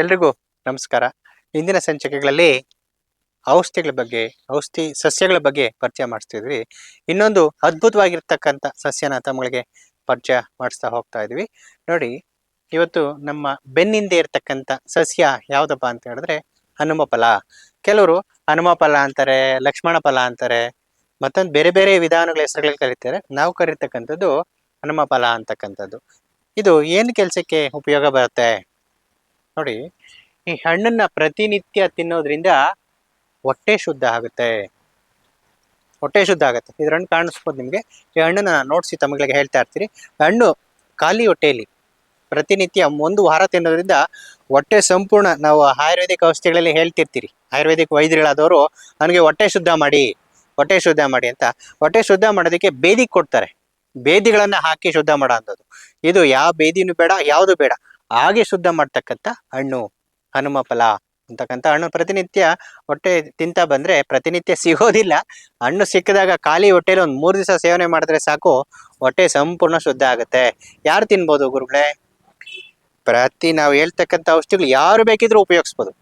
ಎಲ್ರಿಗೂ ನಮಸ್ಕಾರ. ಇಂದಿನ ಸಂಚಿಕೆಗಳಲ್ಲಿ ಔಷಧಿಗಳ ಬಗ್ಗೆ, ಔಷಧಿ ಸಸ್ಯಗಳ ಬಗ್ಗೆ ಪರಿಚಯ ಮಾಡಿಸ್ತಿದ್ವಿ. ಇನ್ನೊಂದು ಅದ್ಭುತವಾಗಿರ್ತಕ್ಕಂಥ ಸಸ್ಯನ ತಮ್ಮಗಳಿಗೆ ಪರಿಚಯ ಮಾಡಿಸ್ತಾ ಹೋಗ್ತಾ ಇದ್ವಿ. ನೋಡಿ, ಇವತ್ತು ನಮ್ಮ ಬೆನ್ನಿಂದೆ ಇರ್ತಕ್ಕಂಥ ಸಸ್ಯ ಯಾವುದಪ್ಪ ಅಂತ ಹೇಳಿದ್ರೆ, ಹನುಮ ಫಲ. ಕೆಲವರು ಹನುಮ ಫಲ ಅಂತಾರೆ, ಲಕ್ಷ್ಮಣ ಫಲ ಅಂತಾರೆ, ಮತ್ತೊಂದು ಬೇರೆ ಬೇರೆ ವಿಧಾನಗಳ ಹೆಸರುಗಳಲ್ಲಿ ಕರೀತಾರೆ. ನಾವು ಕರೀತಕ್ಕಂಥದ್ದು ಹನುಮ ಫಲ ಅಂತಕ್ಕಂಥದ್ದು. ಇದು ಏನು ಕೆಲಸಕ್ಕೆ ಉಪಯೋಗ ಬರುತ್ತೆ? ನೋಡಿ, ಈ ಹಣ್ಣನ್ನ ಪ್ರತಿನಿತ್ಯ ತಿನ್ನೋದ್ರಿಂದ ಹೊಟ್ಟೆ ಶುದ್ಧ ಆಗುತ್ತೆ. ಹೊಟ್ಟೆ ಶುದ್ಧ ಆಗುತ್ತೆ. ಇದ್ರ ಹಣ್ಣು ಕಾಣಿಸ್ಬೋದು ನಿಮಗೆ? ಈ ಹಣ್ಣನ್ನ ನೋಡಿಸಿ ತಮಗಳಿಗೆ ಹೇಳ್ತಾ ಇರ್ತೀರಿ ಹಣ್ಣು ಖಾಲಿ ಹೊಟ್ಟೆಯಲ್ಲಿ ಪ್ರತಿನಿತ್ಯ ಒಂದು ವಾರ ತಿನ್ನೋದ್ರಿಂದ ಹೊಟ್ಟೆ ಸಂಪೂರ್ಣ, ನಾವು ಆಯುರ್ವೇದಿಕ್ ಔಷಧಿಗಳಲ್ಲಿ ಹೇಳ್ತಿರ್ತೀರಿ. ಆಯುರ್ವೇದಿಕ್ ವೈದ್ಯರುಗಳಾದವರು, ನನಗೆ ಹೊಟ್ಟೆ ಶುದ್ಧ ಮಾಡಿ, ಹೊಟ್ಟೆ ಶುದ್ಧ ಮಾಡಿ ಅಂತ. ಹೊಟ್ಟೆ ಶುದ್ಧ ಮಾಡೋದಕ್ಕೆ ಬೇದಿ ಕೊಡ್ತಾರೆ. ಬೇದಿಗಳನ್ನ ಹಾಕಿ ಶುದ್ಧ ಮಾಡೋ ಅಂಥದ್ದು. ಇದು ಯಾವ ಬೇದಿನೂ ಬೇಡ, ಯಾವುದು ಬೇಡ. ಹಾಗೆ ಶುದ್ಧ ಮಾಡ್ತಕ್ಕಂಥ ಹಣ್ಣು ಹನುಮ ಫಲ ಅಂತಕ್ಕಂಥ ಹಣ್ಣು ಪ್ರತಿನಿತ್ಯ ಹೊಟ್ಟೆ ತಿಂತ ಬಂದ್ರೆ ಪ್ರತಿನಿತ್ಯ ಸಿಗೋದಿಲ್ಲ. ಹಣ್ಣು ಸಿಕ್ಕಿದಾಗ ಖಾಲಿ ಹೊಟ್ಟೆಲಿ ಒಂದು ಮೂರು ದಿವಸ ಸೇವನೆ ಮಾಡಿದ್ರೆ ಸಾಕು, ಹೊಟ್ಟೆ ಸಂಪೂರ್ಣ ಶುದ್ಧ ಆಗುತ್ತೆ. ಯಾರು ತಿನ್ಬೋದು ಗುರುಗಳೇ? ಪ್ರತಿ ನಾವು ಹೇಳ್ತಕ್ಕಂಥ ಔಷಧಿಗಳು ಯಾರು ಬೇಕಿದ್ರು ಉಪಯೋಗಿಸ್ಬೋದು.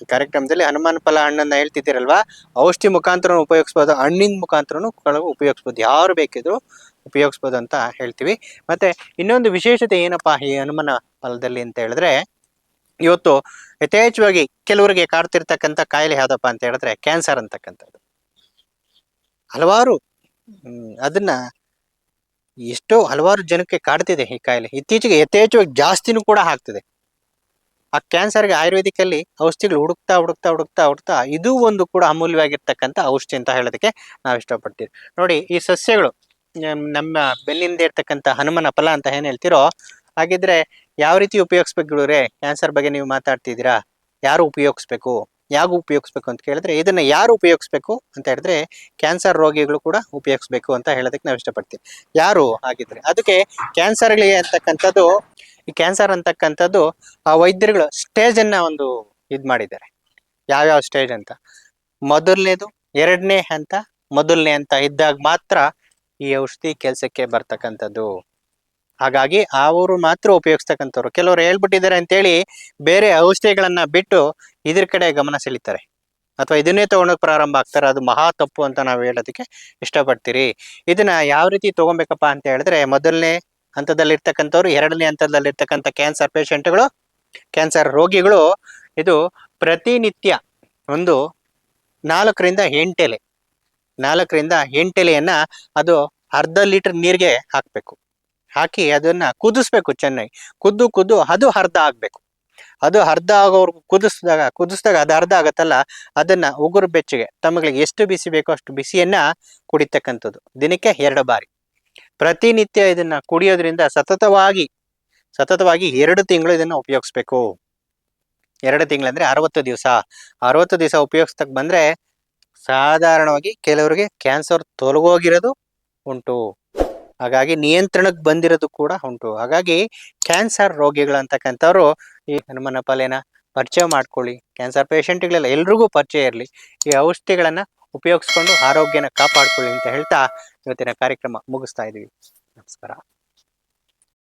ಈ ಕಾರ್ಯಕ್ರಮದಲ್ಲಿ ಹನುಮಾನ್ ಫಲ ಹಣ್ಣನ್ನ ಹೇಳ್ತಿದ್ದೀರಲ್ವಾ? ಔಷಧಿ ಮುಖಾಂತರ ಉಪಯೋಗಿಸ್ಬೋದು, ಹಣ್ಣಿನ ಮುಖಾಂತರನು ಉಪಯೋಗಿಸ್ಬೋದು. ಯಾರು ಬೇಕಿದ್ರು ಉಪಯೋಗಿಸ್ಬೋದು ಅಂತ ಹೇಳ್ತೀವಿ. ಮತ್ತೆ ಇನ್ನೊಂದು ವಿಶೇಷತೆ ಏನಪ್ಪಾ ಈ ಹನುಮನ ಫಲದಲ್ಲಿ ಅಂತ ಹೇಳಿದ್ರೆ, ಇವತ್ತು ಯಥೇಚ್ಛವಾಗಿ ಕೆಲವರಿಗೆ ಕಾಡ್ತಿರ್ತಕ್ಕಂಥ ಕಾಯಿಲೆ ಯಾವ್ದಪ್ಪ ಅಂತ ಹೇಳಿದ್ರೆ, ಕ್ಯಾನ್ಸರ್ ಅಂತಕ್ಕಂಥದ್ದು. ಹಲವಾರು ಅದನ್ನ ಎಷ್ಟೋ ಹಲವಾರು ಜನಕ್ಕೆ ಕಾಡ್ತಿದೆ ಈ ಕಾಯಿಲೆ. ಇತ್ತೀಚೆಗೆ ಯಥೇಚ್ಛವಾಗಿ ಜಾಸ್ತಿನೂ ಕೂಡ ಆಗ್ತಿದೆ. ಆ ಕ್ಯಾನ್ಸರ್ಗೆ ಆಯುರ್ವೇದಿಕಲ್ಲಿ ಔಷಧಿಗಳು ಹುಡುಕ್ತಾ ಹುಡುಕ್ತಾ ಹುಡುಕ್ತಾ ಹುಡುಕ್ತಾ ಇದು ಒಂದು ಕೂಡ ಅಮೂಲ್ಯವಾಗಿರ್ತಕ್ಕಂಥ ಔಷಧಿ ಅಂತ ಹೇಳೋದಕ್ಕೆ ನಾವು ಇಷ್ಟಪಡ್ತೀವಿ. ನೋಡಿ, ಈ ಸಸ್ಯಗಳು ನಮ್ಮ ಬೆನ್ನಿಂದ ಇರ್ತಕ್ಕಂಥ ಹನುಮನ ಫಲ ಅಂತ ಏನ್ ಹೇಳ್ತಿರೋ ಹಾಗಿದ್ರೆ ಯಾವ ರೀತಿ ಉಪಯೋಗಿಸ್ಬೇಕು ಗುರುರೇ? ಕ್ಯಾನ್ಸರ್ ಬಗ್ಗೆ ನೀವು ಮಾತಾಡ್ತಿದ್ದೀರಾ? ಯಾರು ಉಪಯೋಗಿಸ್ಬೇಕು? ಯಾವಾಗ ಉಪಯೋಗಿಸ್ಬೇಕು ಅಂತ ಕೇಳಿದ್ರೆ ಇದನ್ನ ಯಾರು ಉಪಯೋಗಿಸ್ಬೇಕು ಅಂತ ಹೇಳಿದ್ರೆ ಕ್ಯಾನ್ಸರ್ ರೋಗಿಗಳು ಕೂಡ ಉಪಯೋಗಿಸ್ಬೇಕು ಅಂತ ಹೇಳೋದಕ್ಕೆ ನಾವು ಇಷ್ಟಪಡ್ತೀವಿ. ಯಾರು ಆಗಿದ್ರೆ ಅದಕ್ಕೆ ಕ್ಯಾನ್ಸರ್ಗಳಿಗೆ ಅಂತಕ್ಕಂಥದ್ದು, ಈ ಕ್ಯಾನ್ಸರ್ ಅಂತಕ್ಕಂಥದ್ದು ಆ ವೈದ್ಯರುಗಳು ಸ್ಟೇಜ್ ಅನ್ನ ಒಂದು ಇದ್ ಮಾಡಿದ್ದಾರೆ. ಯಾವ್ಯಾವ ಸ್ಟೇಜ್ ಅಂತ? ಮೊದಲನೇದು, ಎರಡನೇ ಹಂತ, ಮೊದಲನೇ ಅಂತ ಇದ್ದಾಗ ಮಾತ್ರ ಈ ಔಷಧಿ ಕೆಲಸಕ್ಕೆ ಬರ್ತಕ್ಕಂಥದ್ದು. ಹಾಗಾಗಿ ಅವರು ಮಾತ್ರ ಉಪಯೋಗಿಸ್ತಕ್ಕಂಥವ್ರು. ಕೆಲವರು ಹೇಳ್ಬಿಟ್ಟಿದ್ದಾರೆ ಅಂತೇಳಿ ಬೇರೆ ಔಷಧಿಗಳನ್ನ ಬಿಟ್ಟು ಇದ್ರ ಕಡೆ ಗಮನ ಸೆಳೀತಾರೆ. ಅಥವಾ ಇದನ್ನೇ ತಗೊಳಕ್ ಪ್ರಾರಂಭ ಆಗ್ತಾರೆ. ಅದು ಮಹಾ ತಪ್ಪು ಅಂತ ನಾವು ಹೇಳೋದಕ್ಕೆ ಇಷ್ಟಪಡ್ತೀರಿ. ಇದನ್ನ ಯಾವ ರೀತಿ ತಗೊಬೇಕಪ್ಪ ಅಂತ ಹೇಳಿದ್ರೆ ಮೊದಲನೇ ಹಂತದಲ್ಲಿರ್ತಕ್ಕಂಥವ್ರು, ಎರಡನೇ ಹಂತದಲ್ಲಿರ್ತಕ್ಕಂಥ ಕ್ಯಾನ್ಸರ್ ಪೇಷಂಟ್ಗಳು, ಕ್ಯಾನ್ಸರ್ ರೋಗಿಗಳು, ಇದು ಪ್ರತಿನಿತ್ಯ ಒಂದು ನಾಲ್ಕರಿಂದ ಎಂಟೆಲೆ ನಾಲ್ಕರಿಂದ ಎಂಟೆಲೆಯನ್ನ ಅದು ಅರ್ಧ ಲೀಟರ್ ನೀರಿಗೆ ಹಾಕ್ಬೇಕು. ಹಾಕಿ ಅದನ್ನ ಕುದಿಸ್ಬೇಕು ಚೆನ್ನಾಗಿ ಕುದ್ದು ಕುದ್ದು ಅದು ಅರ್ಧ ಆಗ್ಬೇಕು. ಅದು ಅರ್ಧ ಆಗೋವರೆಗೂ ಕುದಿಸಿದಾಗ ಕುದಿಸಿದಾಗ ಅದು ಅರ್ಧ ಆಗುತ್ತಲ್ಲ, ಅದನ್ನ ಉಗುರು ಬೆಚ್ಚಗೆ ತಮಗಳಿಗೆ ಎಷ್ಟು ಬಿಸಿ ಬೇಕೋ ಅಷ್ಟು ಬಿಸಿಯನ್ನ ಕುಡಿತಕ್ಕಂಥದ್ದು. ದಿನಕ್ಕೆ ಎರಡು ಬಾರಿ. ಪ್ರತಿನಿತ್ಯ ಇದನ್ನ ಕುಡಿಯೋದ್ರಿಂದ ಸತತವಾಗಿ ಸತತವಾಗಿ ಎರಡು ತಿಂಗಳು ಇದನ್ನ ಉಪಯೋಗಿಸ್ಬೇಕು. ಎರಡು ತಿಂಗಳಂದ್ರೆ ಅರವತ್ತು ದಿವಸ. ಅರವತ್ತು ದಿವಸ ಉಪಯೋಗಿಸ್ತಕ್ ಬಂದ್ರೆ ಸಾಧಾರಣವಾಗಿ ಕೆಲವರಿಗೆ ಕ್ಯಾನ್ಸರ್ ತೊಲಗೋಗಿರೋದು ಉಂಟು. ಹಾಗಾಗಿ ನಿಯಂತ್ರಣಕ್ಕೆ ಬಂದಿರೋದು ಕೂಡ ಉಂಟು. ಹಾಗಾಗಿ ಕ್ಯಾನ್ಸರ್ ರೋಗಿಗಳು ಅಂತಕ್ಕಂಥವ್ರು ಈ ಹನುಮನ ಪಾಲೆನ ಪರಿಚಯ ಮಾಡ್ಕೊಳ್ಳಿ. ಕ್ಯಾನ್ಸರ್ ಪೇಷಂಟ್ಗಳೆಲ್ಲ ಎಲ್ರಿಗೂ ಪರಿಚಯ ಇರಲಿ. ಈ ಔಷಧಿಗಳನ್ನ ಉಪಯೋಗಿಸ್ಕೊಂಡು ಆರೋಗ್ಯನ ಕಾಪಾಡ್ಕೊಳ್ಳಿ ಅಂತ ಹೇಳ್ತಾ ಇವತ್ತಿನ ಕಾರ್ಯಕ್ರಮ ಮುಗಿಸ್ತಾ ಇದೀವಿ. ನಮಸ್ಕಾರ.